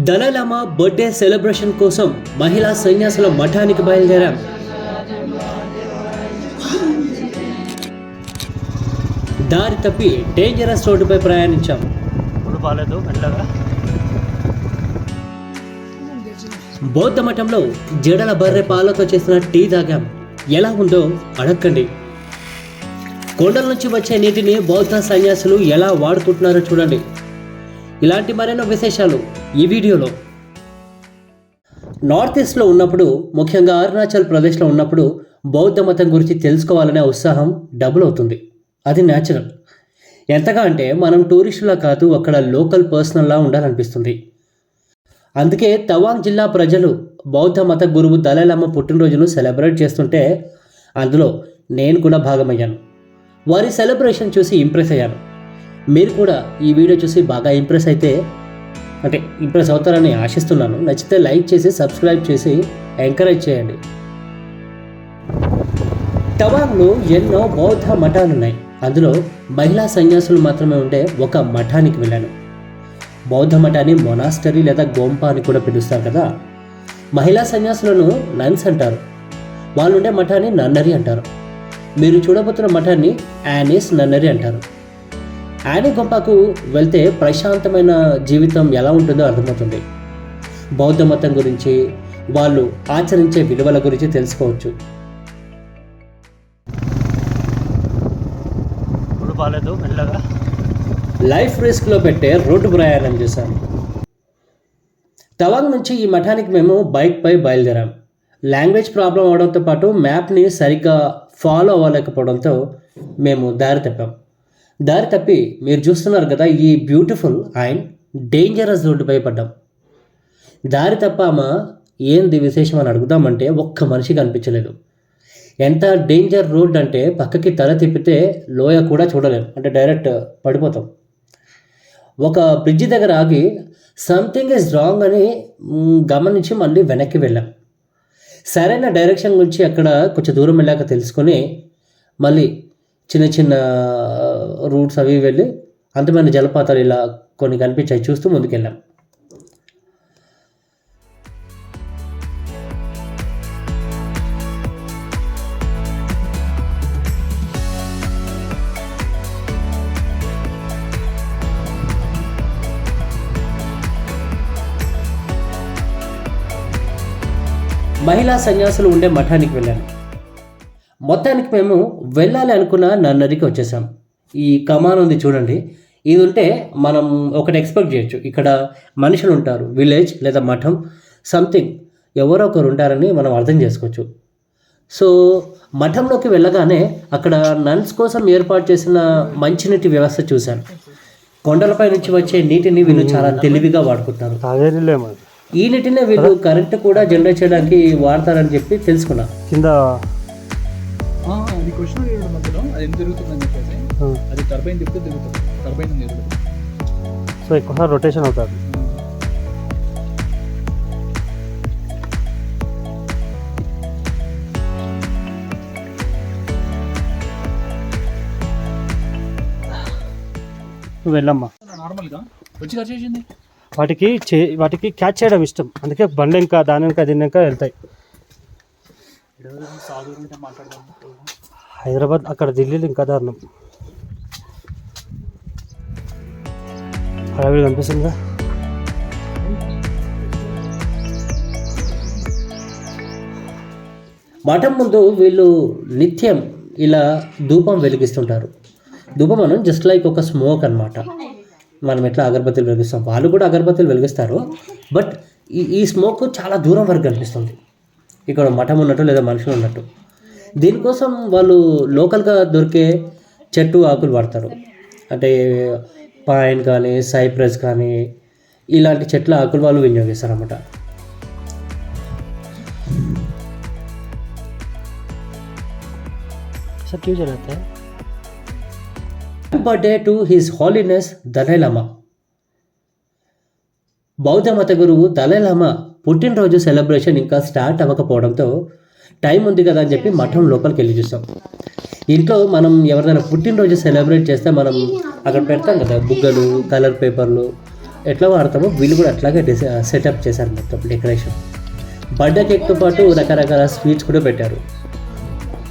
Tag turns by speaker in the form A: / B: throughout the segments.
A: దళలామా birthday celebration కోసం మహిళా సన్యాసుల మఠానికి బయలుదేరాం. దారి తప్పి డేంజరస్ రోడ్డుపై ప్రయాణించాం.
B: బాగాలేదు
A: బౌద్ధ మఠంలో జడల బర్రె పాలతో చేసిన టీ తాగాం. ఎలా ఉందో అడగండి కొండల నుంచి వచ్చే నీటిని బౌద్ధ సన్యాసులు ఎలా వాడుకుంటున్నారో చూడండి. ఇలాంటి మరెన్నో విశేషాలు ఈ వీడియోలో. నార్త్ ఈస్ట్లో ఉన్నప్పుడు ముఖ్యంగా అరుణాచల్ ప్రదేశ్లో ఉన్నప్పుడు బౌద్ధ మతం గురించి తెలుసుకోవాలనే ఉత్సాహం డబుల్ అవుతుంది. అది న్యాచురల్ ఎంతగా అంటే మనం టూరిస్టులా కాదు అక్కడ లోకల్ పర్సనల్లా ఉండాలనిపిస్తుంది. అందుకే తవాంగ్ జిల్లా ప్రజలు బౌద్ధ మత గురువు దళైలమ్మ పుట్టినరోజును సెలబ్రేట్ చేస్తుంటే అందులో నేను కూడా భాగమయ్యాను. వారి సెలబ్రేషన్ చూసి ఇంప్రెస్ అయ్యాను. మీరు కూడా ఈ వీడియో చూసి బాగా ఇంప్రెస్ అయితే అంటే ఇంప్రెస్ అవుతారని ఆశిస్తున్నాను. నచ్చితే లైక్ చేసి సబ్స్క్రైబ్ చేసి ఎంకరేజ్ చేయండి. టవాంగ్లో ఎన్నో బౌద్ధ మఠాలు ఉన్నాయి అందులో మహిళా సన్యాసులు మాత్రమే ఉండే ఒక మఠానికి వెళ్ళాను. బౌద్ధ మఠాన్ని మొనాస్టరీ లేదా గోంపా అని కూడా పిలుస్తారు కదా? మహిళా సన్యాసులను నన్స్ అంటారు. వాళ్ళు ఉండే మఠాన్ని నన్నరి అంటారు. మీరు చూడబోతున్న మఠాన్ని యానిస్ నన్నరి అంటారు. యానీ గొంపకు వెళ్తే ప్రశాంతమైన జీవితం ఎలా ఉంటుందో అర్థమవుతుంది. బౌద్ధ మతం గురించి వాళ్ళు ఆచరించే విలువల గురించి తెలుసుకోవచ్చు.
B: ఇప్పుడు బాగాలేదు మెల్లగా.
A: లైఫ్ రిస్క్లో పెట్టే రోడ్డు ప్రయాణం చేశాం తవాంగ్ నుంచి ఈ మఠానికి మేము బైక్పై బయలుదేరాం. లాంగ్వేజ్ ప్రాబ్లం అవడంతో పాటు మ్యాప్ని సరిగ్గా ఫాలో అవ్వలేకపోవడంతో మేము దారి తప్పాం. దారి తప్పి మీరు చూస్తున్నారు కదా ఈ బ్యూటిఫుల్ అండ్ డేంజరస్ రోడ్డుపై పడ్డాం. దారి తప్పామా ఏంది విశేషం అని అడుగుదామంటే ఒక్క మనిషి కనిపించలేదు. ఎంత డేంజర్ రోడ్ అంటే పక్కకి తల తిప్పితే లోయ కూడా చూడలేము అంటే డైరెక్ట్ పడిపోతాం. ఒక బ్రిడ్జి దగ్గర ఆగి సంథింగ్ ఇస్ రాంగ్ అని గమనించి మళ్ళీ వెనక్కి వెళ్ళాం. సరైన డైరెక్షన్ గురించి అక్కడ కొంచెం దూరం వెళ్ళాక తెలుసుకొని మళ్ళీ చిన్న చిన్న రూట్స్ అవి వెళ్ళి అంతమైన జలపాతాలు ఇలా కొన్ని కనిపించాయి చూస్తూ ముందుకెళ్ళాం. మహిళా సన్యాసులు ఉండే మఠానికి వెళ్ళాను. మొత్తానికి మేము వెళ్ళాలి అనుకున్న నన్నరికి వచ్చేసాం. ఈ కమాన్ ఉంది చూడండి. ఇది ఉంటే మనం ఒకటి ఎక్స్పెక్ట్ చేయొచ్చు. ఇక్కడ మనుషులు ఉంటారు విలేజ్ లేదా మఠం సంథింగ్ ఎవరో ఒకరు ఉంటారని మనం అర్థం చేసుకోవచ్చు. సో మఠంలోకి వెళ్ళగానే అక్కడ నన్స్ కోసం ఏర్పాటు చేసిన మంచినీటి వ్యవస్థ చూశాను. కొండలపై నుంచి వచ్చే నీటిని వీళ్ళు చాలా తెలివిగా వాడుకుంటారు ఈ నీటినే వీళ్ళు కరెంట్ కూడా జనరేట్ చేయడానికి వాడతారని చెప్పి తెలుసుకున్నా.
B: కింద
C: అది క్వశ్చన్ ఎందుకు తిరుగుతుందని చెప్పేసి. అది టర్బైన్ తిప్పితే తిరుగుతుంది టర్బైన్ తిరుగుతుంది
B: సో ఎక్కువసారి రొటేషన్ అవుతుంది వెళ్ళమ్మా
C: నార్మల్గా వచ్చి చేసింది
B: వాటికి చే వాటికి క్యాచ్ చేయడం ఇష్టం. అందుకే బండి ఇంకా దాని ఇంకా దీని ఇంకా వెళ్తాయి హైదరాబాద్ అక్కడ ఢిల్లీలో ఇంకా దారుణం. అడవి కనిపిస్తుందా
A: మఠం ముందు వీళ్ళు నిత్యం ఇలా ధూపం వెలిగిస్తుంటారు. ధూపం మనం జస్ట్ లైక్ ఒక స్మోక్ అన్నమాట. మనం ఎట్లా అగరబత్తులు వెలిగిస్తాం? వాళ్ళు కూడా అగరబత్తులు వెలిగిస్తారు. బట్ ఈ ఈ స్మోక్ చాలా దూరం వరకు కనిపిస్తుంది. ఇక్కడ మఠం ఉన్నట్టు లేదా మనుషులు ఉన్నట్టు. దీనికోసం వాళ్ళు లోకల్గా దొరికే చెట్టు ఆకులు వాడతారు. అంటే పాయిన్ కానీ సైప్రస్ కానీ ఇలాంటి చెట్ల ఆకులు వాళ్ళు వినియోగిస్తారు అన్నమాట
B: సార్ క్యూ జరుగుతా
A: birthday to his holiness Dalai Lama బౌద్ధ మత గురువు దలైలామా పుట్టినరోజు సెలబ్రేషన్ ఇంకా స్టార్ట్ అవ్వకపోవడంతో టైం ఉంది కదా అని చెప్పి మఠం లోపలికి వెళ్ళి చూస్తాం ఇంట్లో మనం ఎవరిదైనా పుట్టినరోజు సెలబ్రేట్ చేస్తే మనం అక్కడ పెడతాం కదా బుగ్గలు కలర్ పేపర్లు ఎట్లా వాడతామో వీళ్ళు కూడా అట్లాగే సెటప్ చేశారు మొత్తం డెకరేషన్. బర్త్డే కేక్తో పాటు రకరకాల స్వీట్స్ కూడా పెట్టారు.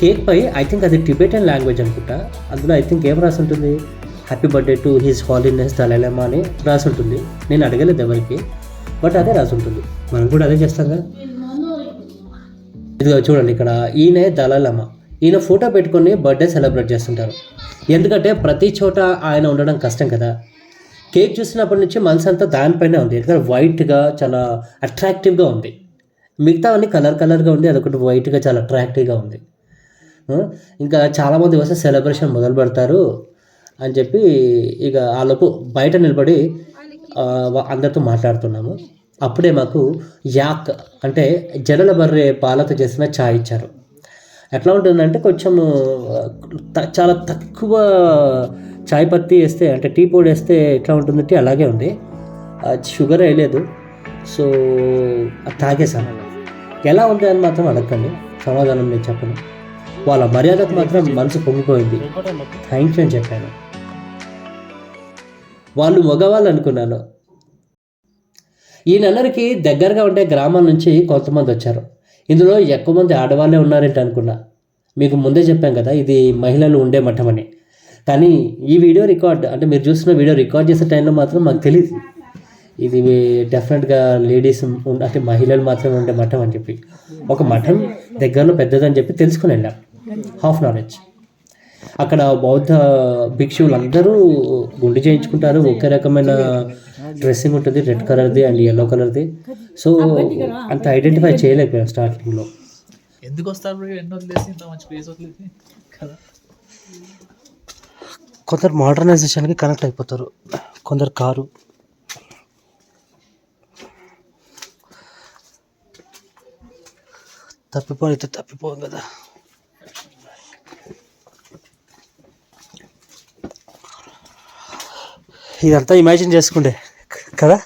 A: కేక్ పై ఐ థింక్ అది టిబెటన్ లాంగ్వేజ్ అనుకుంటా. అందులో ఐ థింక్ ఏం రాసి ఉంటుంది happy birthday to his holiness Dalai Lama అని రాసి ఉంటుంది నేను అడగలేదు ఎవరికి బట్ అదే రాసి ఉంటుంది మనం కూడా అదే చేస్తాం కదా ఇదిగో చూడండి ఇక్కడ ఈయనే దళలమ్మ ఈయన ఫోటో పెట్టుకొని బర్త్డే సెలబ్రేట్ చేస్తుంటారు. ఎందుకంటే ప్రతి చోట ఆయన ఉండడం కష్టం కదా. కేక్ చూసినప్పటి నుంచి మనసు అంతా దానిపైనే ఉంది. ఎందుకంటే వైట్గా చాలా అట్రాక్టివ్గా ఉంది. మిగతావన్నీ కలర్ కలర్గా ఉంది. అదొకటి వైట్గా చాలా అట్రాక్టివ్గా ఉంది. ఇంకా చాలామంది వస్తే సెలబ్రేషన్ మొదలు పెడతారు అని చెప్పి ఇక ఆలోపు బయట నిలబడి అందరితో మాట్లాడుతున్నాము. అప్పుడే మాకు యాక్ అంటే జడల బర్రె పాలతో చేసిన చాయ్ ఇచ్చారు. ఎట్లా ఉంటుందంటే కొంచెం చాలా తక్కువ చాయ్ పత్తి వేస్తే అంటే టీ పొడి వేస్తే ఎట్లా ఉంటుందంటే అలాగే ఉంది. షుగర్ వేయలేదు. సో అది తాగేసాను ఎలా ఉంది అని మాత్రం అడగండి సమాధానం నేను చెప్పను. వాళ్ళ మర్యాదకు మాత్రం మనసు పొంగిపోయింది. థ్యాంక్ యూ అని చెప్పాను. వాళ్ళు మగవాళ్ళు అనుకున్నాను. ఈయనందరికీ దగ్గరగా ఉండే గ్రామాల నుంచి కొంతమంది వచ్చారు. ఇందులో ఎక్కువ మంది ఆడవాళ్ళే ఉన్నారంటే అనుకున్నా. మీకు ముందే చెప్పాం కదా ఇది మహిళలు ఉండే మఠం అని. కానీ ఈ వీడియో రికార్డ్ అంటే మీరు చూస్తున్న వీడియో రికార్డ్ చేసే టైంలో మాత్రం మాకు తెలియదు ఇది డెఫినెట్గా లేడీస్ అంటే మహిళలు మాత్రమే ఉండే మఠం అని చెప్పి. ఒక మఠం దగ్గరలో పెద్దదని చెప్పి తెలుసుకుని వెళ్ళాం. హాఫ్ నాలెడ్జ్ అక్కడ బౌద్ధ భిక్షువులు అందరూ గుండు చేయించుకుంటారు. ఒకే రకమైన డ్రెస్సింగ్ ఉంటుంది రెడ్ కలర్ది అండ్ ఎల్లో కలర్ది సో అంత ఐడెంటిఫై చేయలేకపోయాం స్టార్టింగ్లో
C: ఎందుకు వస్తారు బ్రో? ఎన్నో వదిలేసి ఇంత మంచి ప్లేస్ వదిలేసి? కదా.
B: కొందరు మోడర్నైజేషన్కి కనెక్ట్ అయిపోతారు. కొందరు కారు. తప్పిపోయితే తప్పిపోం కదా. ఇదంతా ఇమాజిన్ చేసుకుండే కదా?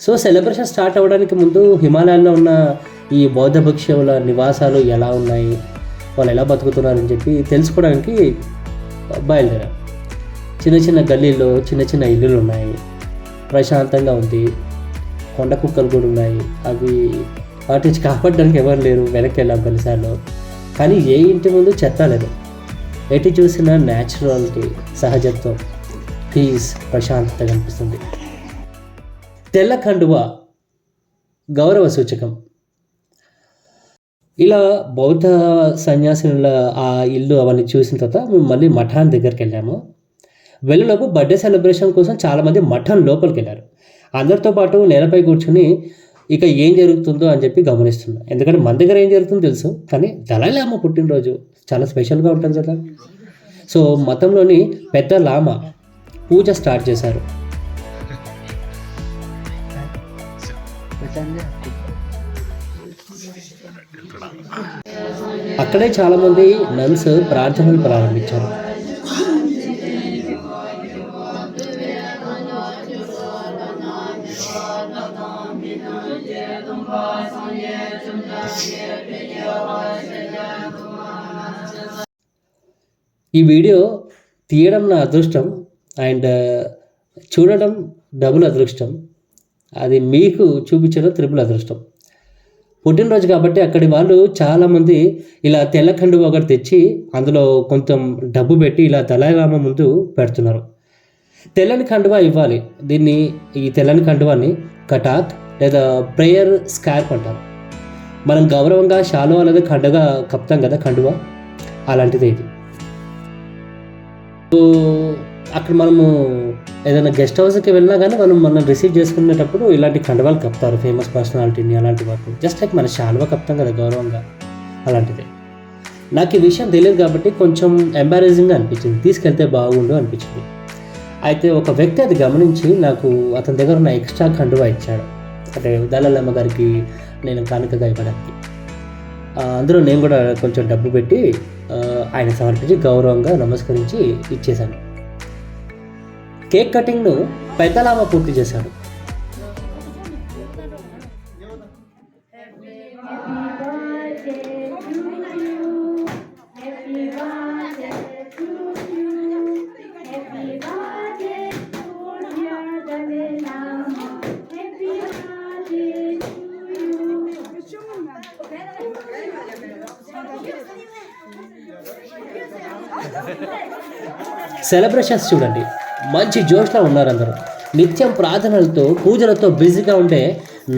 A: సో సెలబ్రేషన్ స్టార్ట్ అవ్వడానికి ముందు హిమాలయాల్లో ఉన్న ఈ బౌద్ధ భిక్షువుల నివాసాలు ఎలా ఉన్నాయి? వాళ్ళు ఎలా బతుకుతున్నారని చెప్పి తెలుసుకోవడానికి బయలుదేరాం. చిన్న చిన్న గల్లీల్లో చిన్న చిన్న ఇల్లులు ఉన్నాయి. ప్రశాంతంగా ఉంది. కొండ కుక్కలు కూడా ఉన్నాయి. అవి వాటి నుంచి కాపాడడానికి ఎవరు లేరు. వెనక్కి వెళ్ళాం కొన్నిసార్లు. కానీ ఏ ఇంటి ముందు చెత్త లేదు. ఎటు చూసినా న్యాచురాలిటీ సహజత్వం పీస్ ప్రశాంతత కనిపిస్తుంది. తెల్ల కండువ గౌరవ సూచకం. ఇలా బౌద్ధ సన్యాసినుల ఆ ఇల్లు అవన్నీ చూసిన తర్వాత మేము మళ్ళీ మఠాన్ దగ్గరికి వెళ్ళాము. వెళ్ళలోపు బర్త్డే సెలబ్రేషన్ కోసం చాలామంది మఠం లోపలికి వెళ్ళారు. అందరితో పాటు నేలపై కూర్చుని ఇక ఏం జరుగుతుందో అని చెప్పి గమనిస్తున్నా. ఎందుకంటే మన దగ్గర ఏం జరుగుతుందో తెలుసు కానీ దళైలామ పుట్టినరోజు. చాలా స్పెషల్గా ఉంటుంది కదా. సో మతంలోని పెద్ద లామ పూజ స్టార్ట్ చేశారు. అక్కడే చాలామంది నన్స్ ప్రార్థనలు ప్రారంభించారు. ఈ వీడియో తీయడం నా అదృష్టం అండ్ చూడడం డబుల్ అదృష్టం. అది మీకు చూపించడం త్రిపుల్ అదృష్టం. పుట్టినరోజు కాబట్టి అక్కడి వాళ్ళు చాలామంది ఇలా తెల్ల కండువ ఒకటి తెచ్చి అందులో కొంచెం డబ్బు పెట్టి ఇలా దళాయిలామ ముందు పెడుతున్నారు. తెల్లని కండువా ఇవ్వాలి. దీన్ని ఈ తెల్లని కండువాని కటాక్ లేదా ప్రేయర్ స్కార్ప్ అంటారు. మనం గౌరవంగా షాలో లేదా కండగా కప్తాం కదా కండువా? అలాంటిది ఇది. అక్కడ మనము ఏదైనా గెస్ట్ హౌస్కి వెళ్ళినా కానీ మనం మనం రిసీవ్ చేసుకునేటప్పుడు ఇలాంటి కండవాలు కప్తారు ఫేమస్ పర్సనాలిటీని అలాంటి వాటిని. జస్ట్ లైక్ మన శాలువా కప్తాం కదా గౌరవంగా అలాంటిది. నాకు ఈ విషయం తెలియదు కాబట్టి కొంచెం ఎంబారేజింగ్గా అనిపించింది. తీసుకెళ్తే బాగుండు అనిపించింది. అయితే ఒక వ్యక్తి అది గమనించి నాకు అతని దగ్గర ఉన్న ఎక్స్ట్రా కండువా ఇచ్చాడు. అంటే దళాలమ్మ గారికి నేను కానుకగా ఇవ్వడానికి. అందులో నేను కూడా కొంచెం డబ్బు పెట్టి ఆయన సమర్పించి గౌరవంగా నమస్కరించి ఇచ్చేశాను. కేక్ కటింగ్ను పెద్దలామ పూర్తి చేశాడు. సెలబ్రేషన్స్ చూడండి. మంచి జోష్లో ఉన్నారు అందరూ నిత్యం ప్రార్థనలతో పూజలతో బిజీగా ఉండే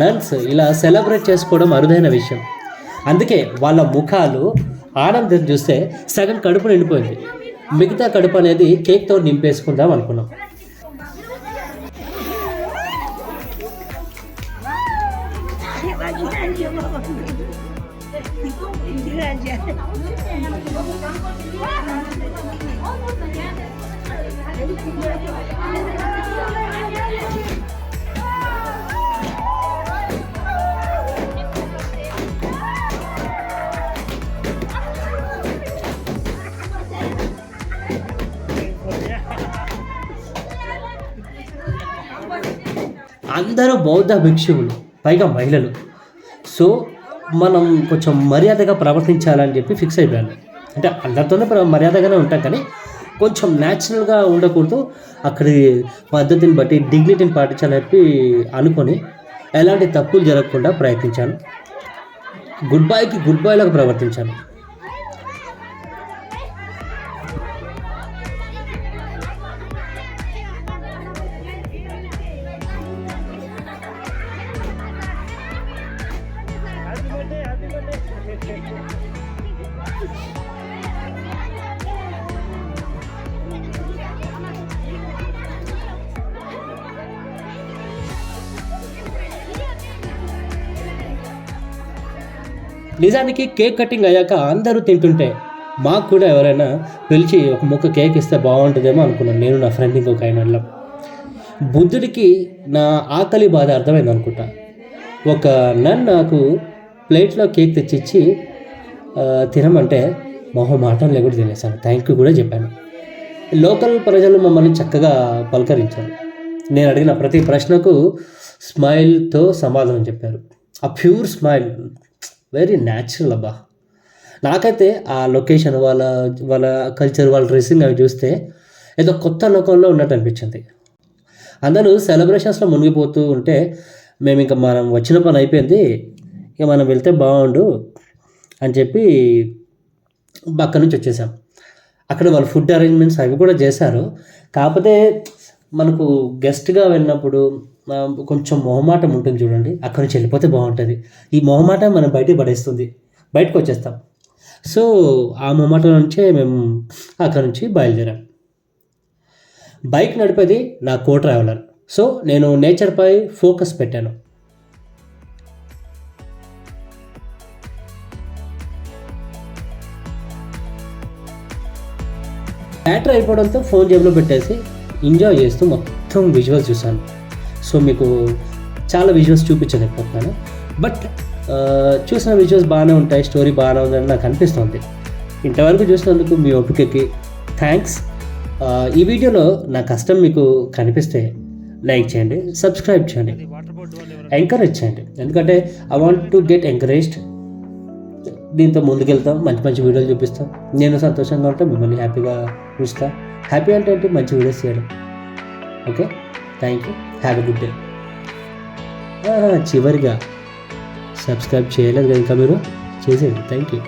A: నన్స్ ఇలా సెలబ్రేట్ చేసుకోవడం అరుదైన విషయం. అందుకే వాళ్ళ ముఖాలు ఆనందం చూస్తే సగం కడుపు నిండిపోయింది. మిగతా కడుపు అనేది కేక్తో నింపేసుకుందాం అనుకున్నాం. అందరూ బౌద్ధ భిక్షువులు పైగా మహిళలు. సో మనం కొంచెం మర్యాదగా ప్రవర్తించాలని చెప్పి ఫిక్స్ అయిపోయాను. అంటే అందరితోనే మర్యాదగానే ఉంటాం కానీ కొంచెం న్యాచురల్గా ఉండకూడదు. అక్కడి పద్ధతిని బట్టి డిగ్నిటీని పాటించాలని చెప్పి అనుకొని ఎలాంటి తప్పులు జరగకుండా ప్రయత్నించాను. గుడ్ బాయ్కి గుడ్ బాయ్ లాగా ప్రవర్తించాను. నిజానికి కేక్ కటింగ్ అయ్యాక అందరూ తింటుంటే మాకు కూడా ఎవరైనా పిలిచి ఒక ముక్క కేక్ ఇస్తే బాగుంటుందేమో అనుకున్నాను. నేను నా ఫ్రెండ్ ఇంకొక ఆయన వెళ్ళాం బుద్ధుడికి నా ఆకలి బాధ అర్థమైంది అనుకుంటా. ఒక నన్ను నాకు ప్లేట్లో కేక్ తెచ్చిచ్చి తినమంటే మొహం మాటం లేకుండా తినేసాను థ్యాంక్ యూ కూడా చెప్పాను. లోకల్ ప్రజలు మమ్మల్ని చక్కగా పలకరించారు. నేను అడిగిన ప్రతి ప్రశ్నకు స్మైల్తో సమాధానం చెప్పారు. ఆ ప్యూర్ స్మైల్. వెరీ న్యాచురల్ అబ్బా. నాకైతే ఆ లొకేషన్ వాళ్ళ వాళ్ళ కల్చర్ వాళ్ళ డ్రెస్సింగ్ అవి చూస్తే ఏదో కొత్త లోకంలో ఉన్నట్టు అనిపించింది. అందరూ సెలబ్రేషన్స్లో మునిగిపోతూ ఉంటే మేము ఇంకా మనం వచ్చిన పని అయిపోయింది ఇక మనం వెళ్తే బాగుండు అని చెప్పి అక్కడి నుంచి వచ్చేసాం. అక్కడ వాళ్ళు ఫుడ్ అరేంజ్మెంట్స్ అవి కూడా చేశారు. కాకపోతే మనకు గెస్ట్గా వెళ్ళినప్పుడు కొంచెం మొహమాటం ఉంటుంది చూడండి. అక్కడి నుంచి వెళ్ళిపోతే బాగుంటుంది. ఈ మొహమాటం మనం బయటికి పడేస్తుంది. బయటకు వచ్చేస్తాం. సో ఆ మొహమాటం నుంచే మేము అక్కడి నుంచి బయలుదేరాం. బైక్ నడిపేది నా కో ట్రావెలర్. సో నేను నేచర్పై ఫోకస్ పెట్టాను. బ్యాటరీ అయిపోవడంతో ఫోన్ జేబులో పెట్టేసి ఎంజాయ్ చేస్తూ మొత్తం విజువల్స్ చూశాను. సో మీకు చాలా విజువల్స్ చూపించలేకపోతున్నాను. బట్ చూసిన విజువల్స్ బాగానే ఉంటాయి స్టోరీ బాగానే ఉందని నాకు అనిపిస్తుంది. ఇంతవరకు చూసినందుకు మీ ఓపికకి థ్యాంక్స్ ఈ వీడియోలో నా కష్టం మీకు కనిపిస్తే లైక్ చేయండి సబ్స్క్రైబ్ చేయండి ఎంకరేజ్ చేయండి. ఎందుకంటే I want to get encouraged దీంతో ముందుకెళ్తాం మంచి మంచి వీడియోలు చూపిస్తాం. నేను సంతోషంగా ఉంటా మిమ్మల్ని హ్యాపీగా చూస్తాను హ్యాపీ అంటే ఏంటి మంచి వీడియోస్ చేయడం. Okay thank you have a good day చివరిగా సబ్స్క్రైబ్ చేయలేదు కదా ఇంకా మీరు చేసేయండి. Thank you